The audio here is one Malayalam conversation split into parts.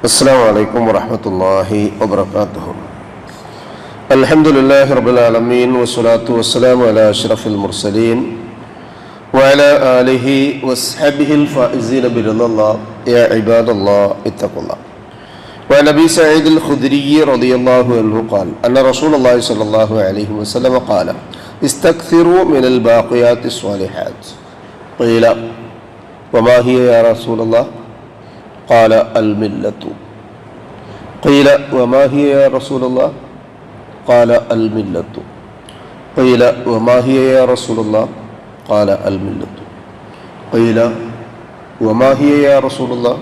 السلام عليكم ورحمة الله وبركاته. الحمد لله رب العالمين والصلاة والسلام على أشرف المرسلين وعلى آله وصحبه الفائزين برضا الله. يا عباد الله اتقوا الله. وعن أبي سعيد الخدري رضي الله عنه قال أن رسول الله صلى الله عليه وسلم قال استكثروا من الباقيات الصالحات. قيل وما هي يا رسول الله؟ قال الملة قيل وما هي يا رسول الله قال الملة قيل وما هي يا رسول الله قال الملة قيل وما هي يا رسول الله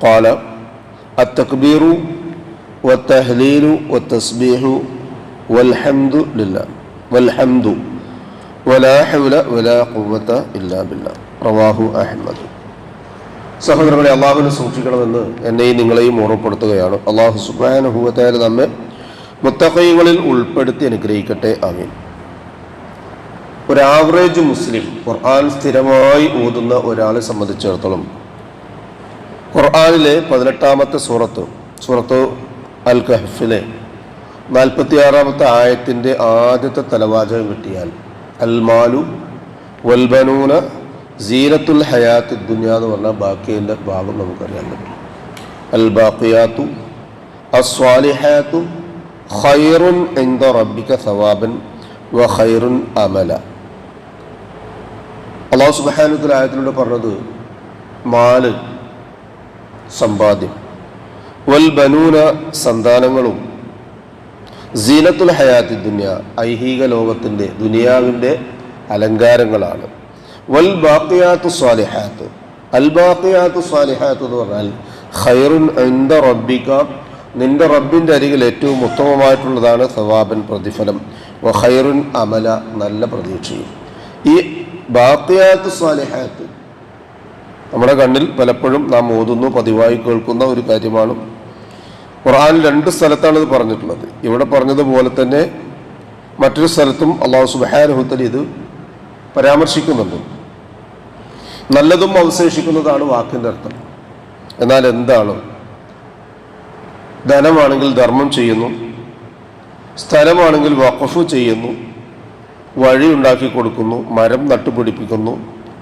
قال التكبير والتهليل والتسبيح والحمد لله والحمد ولا حول ولا قوة إلا بالله رواه أحمد സഹോദരങ്ങളെ അള്ളാഹുവിനെ സൂക്ഷിക്കണമെന്ന് എന്നെയും നിങ്ങളെയും ഓർമ്മപ്പെടുത്തുകയാണ്. അള്ളാഹു സുബാനുഭൂവത്തായ നമ്മെ മുത്തഹൈകളിൽ ഉൾപ്പെടുത്തി അനുഗ്രഹിക്കട്ടെ. ആമീൻ. ഒരു ആവറേജ് മുസ്ലിം ഖുർആൻ സ്ഥിരമായി ഓതുന്ന ഒരാളെ സംബന്ധിച്ചിടത്തോളം ഖുർആാനിലെ പതിനെട്ടാമത്തെ സൂറത്ത് സൂറത്ത് അൽ കഹഫിലെ നാൽപ്പത്തിയാറാമത്തെ ആയത്തിന്റെ ആദ്യത്തെ തലവാചകം കിട്ടിയാൽ അൽ മാലു വൽബനൂന സീനത്തുൽ ഹയാത്ത് ദുനിയ എന്ന് പറഞ്ഞാൽ ബാക്കിയതിന്റെ ഭാഗം നമുക്കറിയാൻ പറ്റും. അൽ ബാക്കിയാത്തു അസ്വാലിഹാത്തു ഖൈറുൻ എന്ത റബ്ബിക സവാബൻ വ ഖൈറുൻ അമല. അള്ളാഹു സുബാനുദ്ദുൽ ആയത്തിലൂടെ പറഞ്ഞത് മാൽ സമ്പാദ്യം. വൽ ബനൂന സന്താനങ്ങളും. സീനത്തുൽ ഹയാത്തി ദുനിയ ഐഹിക ലോകത്തിന്റെ ദുനിയാവിന്റെ അലങ്കാരങ്ങളാണ്. വൽ ബാക്കിയാത്തു സ്വാലിഹാത്ത്. അൽ ബാക്കിയാത്തു സ്വാലിഹാത്ത് എന്ന് പറഞ്ഞാൽ ഖൈറുൻ എന്ത റബ്ബിക. നിന്റെ റബ്ബിന്റെ അരികിൽ ഏറ്റവും ഉത്തമമായിട്ടുള്ളതാണ് സവാബൻ പ്രതിഫലം. വ ഖൈറുൻ അമല നല്ല പ്രതീക്ഷയും. ഈ ബാക്കിയാത്തു സ്വാലിഹാത്ത് നമ്മുടെ കണ്ണിൽ പലപ്പോഴും നാം ഓതുന്നു പതിവായി കേൾക്കുന്ന ഒരു കാര്യമാണ്. ഖുർആൻ രണ്ട് സ്ഥലത്താണ് ഇത് പറഞ്ഞിട്ടുള്ളത്. ഇവിടെ പറഞ്ഞതുപോലെ തന്നെ മറ്റൊരു സ്ഥലത്തും അള്ളാഹു സുബാനുഹുത്തൽ ഇത് പരാമർശിക്കുന്നുണ്ട്. നല്ലതും അവശേഷിക്കുന്നതാണ് വാക്കിന്റെ അർത്ഥം. എന്നാൽ എന്താണ്? ധനമാണെങ്കിൽ ധർമ്മം ചെയ്യുന്നു സ്ഥലമാണെങ്കിൽ വഖഫ് ചെയ്യുന്നു വഴി ഉണ്ടാക്കി കൊടുക്കുന്നു മരം നട്ടുപിടിപ്പിക്കുന്നു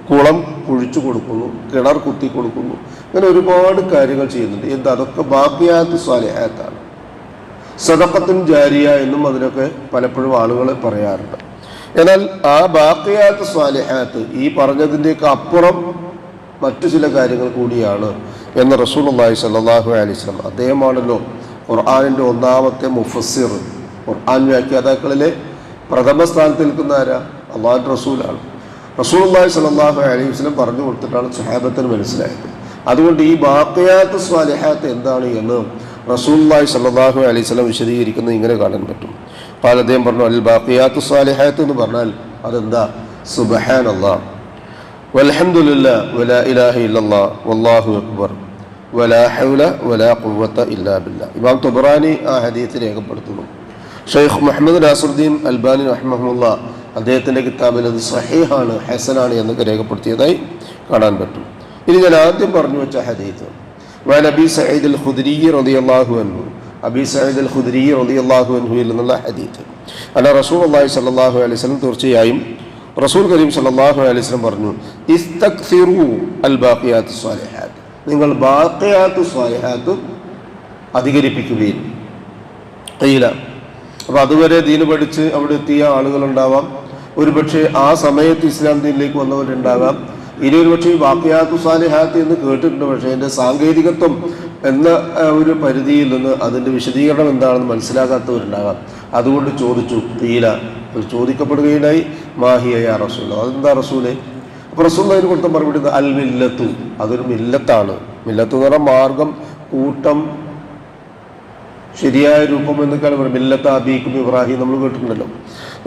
കുളം കുഴിച്ചു കൊടുക്കുന്നു കിണർ കുത്തി കൊടുക്കുന്നു അങ്ങനെ ഒരുപാട് കാര്യങ്ങൾ ചെയ്യുന്നുണ്ട്. എന്ത്? അതൊക്കെ ബാക്കിയാത്ത് സ്വാലയാത്താണ് സദക്കത്തും ജാരിയ എന്നും അതിനൊക്കെ പലപ്പോഴും ആളുകൾ പറയാറുണ്ട്. എന്നാൽ ആ ബാക്കിയാത്ത സ്വാലിഹാത്ത് ഈ പറഞ്ഞതിന്റെയൊക്കെ അപ്പുറം മറ്റു ചില കാര്യങ്ങൾ കൂടിയാണ് എന്ന് റസൂൽ അള്ളാഹി സല്ലാഹു അലൈസ്ലാം അദ്ദേഹമാണല്ലോ ഖുർആാനിന്റെ ഒന്നാമത്തെ മുഫസിർ ഖുർആൻ വ്യാഖ്യാതാക്കളിലെ പ്രഥമ സ്ഥാനത്ത് നിൽക്കുന്ന ആരാ? അള്ളാഹു റസൂലാണ്. റസൂൽ അള്ളാഹി സല്ലാഹു അലൈഹി വസ്ലം പറഞ്ഞു കൊടുത്തിട്ടാണ് സഹാബത്തിന് മനസ്സിലായത്. അതുകൊണ്ട് ഈ ബാക്കിയാത്ത് സ്വാലിഹാത്ത് എന്താണ് എന്ന് റസൂൽ അള്ളാഹി സല്ലാഹു അലൈഹി സ്വലം വിശദീകരിക്കുന്നത് ഇങ്ങനെ കാണാൻ പറ്റും. അപ്പോൾ അദ്ദേഹം പറഞ്ഞു അൽ ബാക്കിയാത്ത് സാലിഹാത്ത് എന്ന് പറഞ്ഞാൽ അതെന്താ? സുബഹാൻ അള്ളാ വൽഹംദുലില്ല വല ഇലാഹ വല്ലാഹു അക്ബർ. വലാ ഹൗല വലാ ഖുവത്ത ഇല്ലാ ബില്ല. ഇമാം ആ ഹദീസ് രേഖപ്പെടുത്തുന്നു. ഷെയ്ഖ് മുഹമ്മദ് നാസുദ്ദീൻ അൽബാനി റഹ്മുല്ല അദ്ദേഹത്തിന്റെ കിതാബിൽ അത് സഹീഹാണ് ഹസനാണ് എന്നൊക്കെ രേഖപ്പെടുത്തിയതായി കാണാൻ പറ്റും. ഇനി ഞാൻ ആദ്യം പറഞ്ഞു വെച്ച ഹദീത്ത് വ നബി സയ്യിദ് അൽ ഖുദ്രി റളിയല്ലാഹു അൻഹു. അബി സയ്യിദ് അൽ ഖുദ്രി റളിയല്ലാഹു അൻഹുവിൽ നിന്നുള്ള ഹദീത്ത്. അല്ല റസൂൽ അള്ളാഹി സല്ലാഹു അലൈഹി സ്വലം തീർച്ചയായും റസൂൽ കരീം സല്ലാഹു അലൈഹി വസല്ലം പറഞ്ഞു ഇസ്തക്സിറു അൽ ബാഖിയാത്ത് സ്വാലിഹാത്ത്. നിങ്ങൾ ബാഖിയാത്ത് സ്വാലിഹാത്ത് അധികരിപ്പിക്കുകയും കയ്യില അപ്പോൾ അതുവരെ ദീന് പഠിച്ച് അവിടെ എത്തിയ ആളുകളുണ്ടാവാം. ഒരുപക്ഷെ ആ സമയത്ത് ഇസ്ലാം ദീനിലേക്ക് വന്നവരുണ്ടാകാം. ഇനി ഒരുപക്ഷെ ഈ വാക്യാത്തു സാലിഹാത്ത് എന്ന് കേട്ടിട്ടുണ്ട്. പക്ഷേ അതിന്റെ സാങ്കേതികത്വം എന്ന ഒരു പരിധിയിൽ നിന്ന് അതിന്റെ വിശദീകരണം എന്താണെന്ന് മനസ്സിലാക്കാത്തവരുണ്ടാകാം അതുകൊണ്ട് ചോദിച്ചു തീല ചോദിക്കപ്പെടുകയുണ്ടായി മാഹിയായ റസൂൽ അതെന്താ റസൂലെ? അപ്പോൾ റസൂൽ അതിന് കൊടുത്ത മറുപടി അൽ മില്ലത്തു. അതൊരു മില്ലത്താണ്. മില്ലത്ത് എന്ന് പറഞ്ഞാൽ മാർഗം കൂട്ടം ശരിയായ രൂപം എന്നൊക്കെയാണ് പറയുന്നത്. മില്ലത്ത് അബീക്കും ഇബ്രാഹിം നമ്മൾ കേട്ടിട്ടുണ്ടല്ലോ.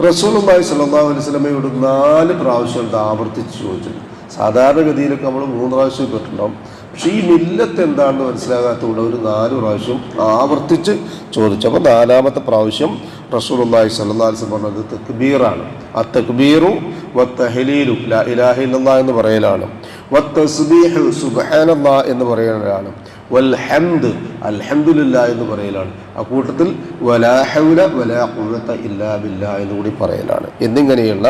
റസൂലുമായി സല്ലാഹു അലൈഹി സ്വലമയോട് നാല് പ്രാവശ്യം ആവർത്തിച്ച് ചോദിച്ചിട്ടുണ്ട്. സാധാരണഗതിയിലൊക്കെ നമ്മൾ മൂന്ന് പ്രാവശ്യം കേട്ടിട്ടുണ്ടാവും. പക്ഷേ ഈ മില്ലത്ത് എന്താണെന്ന് മനസ്സിലാകാത്തതുകൊണ്ട് ഒരു നാല് പ്രാവശ്യം ആവർത്തിച്ച് ചോദിച്ചു. അപ്പോൾ നാലാമത്തെ പ്രാവശ്യം റസൂലുള്ളാഹി അള്ളാഹി അലൈഹി വസല്ലം പറഞ്ഞത് തക്ബീറാണ്. ആ തക്ബീറു വ തഹലീലു ലാ ഇലാഹ ഇല്ലല്ലാഹ് എന്ന് പറയലാണ്. വ തസ്ബീഹു സുബ്ഹാനല്ലാ എന്ന് പറയലാണ്. വൽ ഹംദ് അൽഹംദുലില്ല എന്ന് പറയലാണ്. ആ കൂട്ടത്തിൽ വലാ ഹൗല വലാ ഖുവത ഇല്ലാ ബില്ലാ എന്ന് കൂടി പറയലാണ്. എന്നിങ്ങനെയുള്ള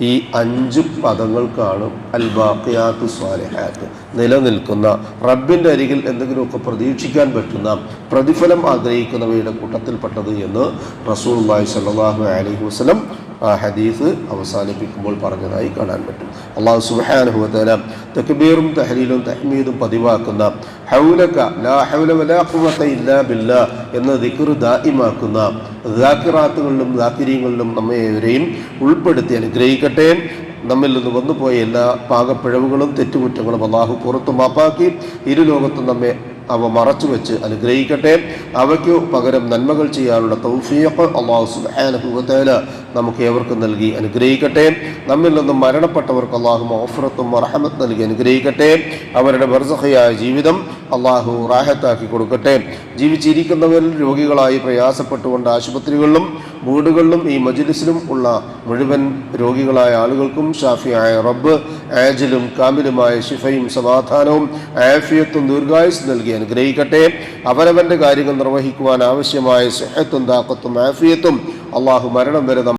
ഈ അഞ്ച് പദങ്ങൾക്കാണ് അൽ ബാഖിയാത്തു സ്വാലിഹാത്ത് നിലനിൽക്കുന്ന റബ്ബിന്റെ അരികിൽ എന്തെങ്കിലുമൊക്കെ പ്രതീക്ഷിക്കാൻ പറ്റുന്ന പ്രതിഫലം ആഗ്രഹിക്കുന്നവയുടെ കൂട്ടത്തിൽപ്പെട്ടത് എന്ന് റസൂൽ സല്ലാഹു അലൈഹി വസല്ലം ആ ഹദീസ് അവസാനിപ്പിക്കുമ്പോൾ പറഞ്ഞതായി കാണാൻ പറ്റും. അള്ളാഹു സുബ്ഹാനഹു തക്ബീറും തഹലീലും തഹ്മീദും പതിവാക്കുന്ന ഹൗലക ലാ ഹൗല വലാ ഖുവത ഇല്ലാ ബില്ലാ എന്ന ദിക്ർ ദായിമാക്കുന്ന ദാക്കിറാത്തുകളിലും ദാക്കിരീങ്ങളിലും നമ്മെ ഏവരെയും ഉൾപ്പെടുത്തി അനുഗ്രഹിക്കട്ടെ. നമ്മിൽ നിന്ന് വന്നുപോയ എല്ലാ പാകപ്പിഴവുകളും തെറ്റുകുറ്റങ്ങളും അള്ളാഹു പുറത്തു മാപ്പാക്കി ഇരു ലോകത്തും നമ്മെ അവ മറച്ചു വെച്ച് അനുഗ്രഹിക്കട്ടെ. അവയ്ക്കു പകരം നന്മകൾ ചെയ്യാനുള്ള തൗഫീഖ് അള്ളാഹു സുബ്ഹാനഹു വതആല നമുക്ക് ഏവർക്കും നൽകി അനുഗ്രഹിക്കട്ടെ. നമ്മിൽ നിന്നും മരണപ്പെട്ടവർക്ക് അള്ളാഹു മൗഫറത്തും റഹമത്ത് നൽകി അനുഗ്രഹിക്കട്ടെ. അവരുടെ ബർസഹയായ ജീവിതം അള്ളാഹു റാഹത്താക്കി കൊടുക്കട്ടെ. ജീവിച്ചിരിക്കുന്നവരിൽ രോഗികളായി പ്രയാസപ്പെട്ടുകൊണ്ട് ആശുപത്രികളിലും വീടുകളിലും ഈ മജ്ലിസിലും ഉള്ള മുഴുവൻ രോഗികളായ ആളുകൾക്കും ഷാഫിയായ റബ്ബ് ആജിലും കാമിലുമായ ശിഫയും സമാധാനവും ആഫിയത്തും ദീർഘായുസ് നൽകി അനുഗ്രഹിക്കട്ടെ. അവരവന്റെ കാര്യങ്ങൾ നിർവഹിക്കുവാൻ ആവശ്യമായ സുഹത്തും താക്കത്തും ആഫിയത്തും അള്ളാഹു മരണം വരെ